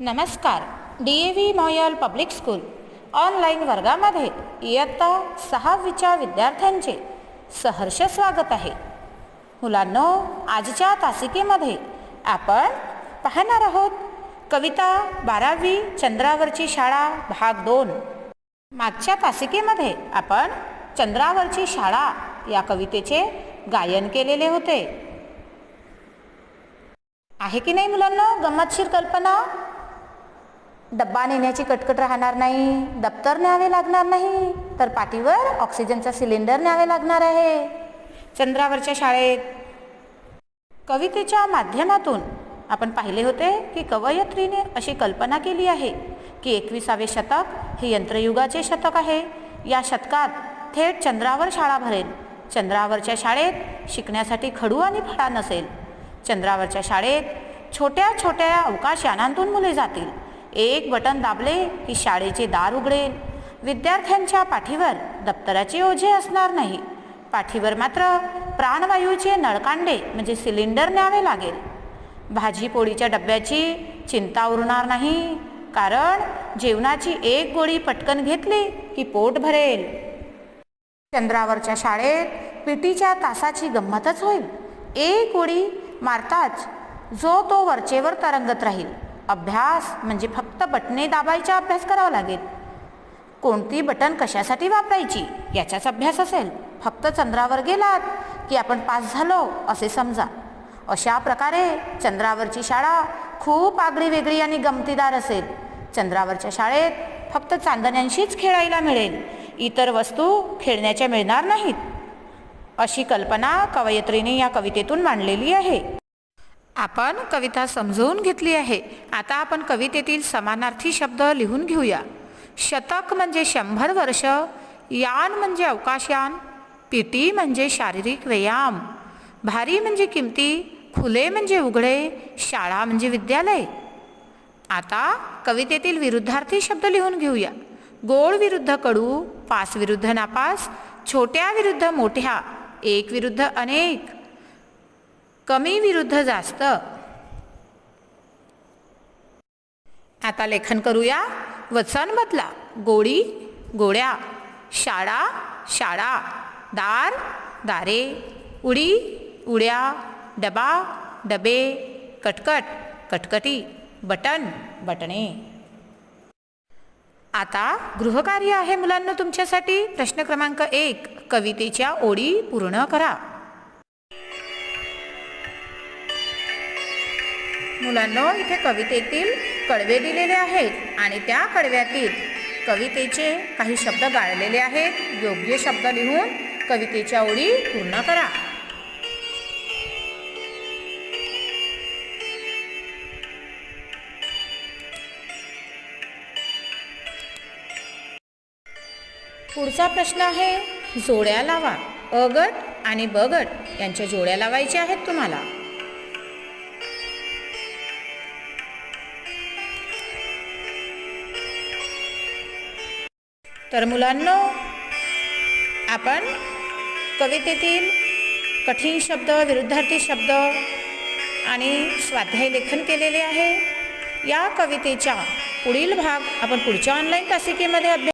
नमस्कार D A V Moil public school online वर्गामध्ये इयत्ता सहावीच्या विद्यार्थ्यांचे सहर्ष स्वागत आहे. मुलांनो आजच्या तासिकेमध्ये आपण पाहणार आहोत कविता बारावी चंद्रावरची शाळा भाग दोन. मागच्या तासिकेमध्ये आपण चंद्रावरची शाळा या कवितेचे गायन केलेले होते. आहे की नाही मुलांना? गंमतशीर कल्पना? डब्बा नेण्याची कटकट राहणार नाही दप्तर न्यावे लागणार नाही तर पाठीवर ऑक्सिजनचा सिलेंडर न्यावे लागणार आहे. चंद्रावरच्या शाळेत कवितेच्या माध्यमातून आपण पाहिले होते की कवयत्रीने अशी कल्पना केली आहे की एकविसावे शतक हे यंत्रयुगाचे शतक आहे. या शतकात थेट चंद्रावर शाळा भरेल. चंद्रावरच्या शाळेत शिकण्यासाठी खडू आणि फळा नसेल. चंद्रावरच्या शाळेत छोट्या छोट्या अवकाश यानांतून मुले जातील. एक बटन दाबले की शाळेचे दार उघडेल. विद्यार्थ्यांच्या पाठीवर दप्तराचे ओझे असणार नाही. पाठीवर मात्र प्राणवायूचे नळकांडे म्हणजे सिलेंडर न्यावे लागेल. भाजी पोळीच्या डब्याची चिंता उरणार नाही कारण जेवणाची एक गोळी पटकन घेतली की पोट भरेल. चंद्रावरच्या शाळेत पिटीच्या तासाची गंमतच होईल. एक गोळी मारताच जो तो वरचेवर तरंगत राहील. अभ्यास म्हणजे फक्त बटणे दाबायचा अभ्यास करावा लागेल. कोणती बटन कशासाठी वापरायची याचाच अभ्यास असेल. फक्त चंद्रावर गेलात की आपण पास झालो असे समजा. अशा प्रकारे चंद्रावरची शाळा खूप आगळी वेगळी आणि गमतीदार असेल. चंद्रावरच्या शाळेत फक्त चांदण्यांशीच खेळायला मिळेल. इतर वस्तू खेळण्याच्या मिळणार नाहीत. अशी कल्पना कवयत्रीने या कवितेतून मांडलेली आहे. आपण कविता समजवून घेतली आहे. आता आपण कवितेतील समानार्थी शब्द लिहून घेऊया. शतक म्हणजे शंभर वर्ष यान म्हणजे अवकाशयान पिटी म्हणजे शारीरिक व्यायाम भारी म्हणजे किमती खुले म्हणजे उघडे शाळा म्हणजे विद्यालय. आता कवितेतील विरुद्धार्थी शब्द लिहून घेऊया. गोड विरुद्ध कडू पास विरुद्ध नापास छोट्या विरुद्ध मोठ्या एक विरुद्ध अनेक कमी विरुद्ध जास्त. आता लेखन करूया वचन बदला गोडी गोड्या शाळा शाळा दार दारे उडी उड्या डबा डबे कटकट कटकटी बटन बटणे. आता गृहकार्य आहे मुलांना तुमच्यासाठी. प्रश्न क्रमांक एक कवितेच्या ओळी पूर्ण करा. मुलांनो इथे कवितेतील कडवे दिलेले आहेत आणि त्या कडव्यातील कवितेचे काही शब्द गाळलेले आहेत. योग्य शब्द लिहून कवितेच्या ओळी पूर्ण करा. पुढचा प्रश्न आहे जोड्या लावा. अ गट आणि ब गट यांच्या जोड्या लावायच्या आहेत तुम्हाला. तर मुलांनो आपण कवितेतील कठीण शब्द विरुद्धार्थी शब्द आणि स्वाध्याय लेखन केलेले आहे. या कवितेचा पुढील भाग आपण पुढच्या ऑनलाईन तासिकेमध्ये अभ्यास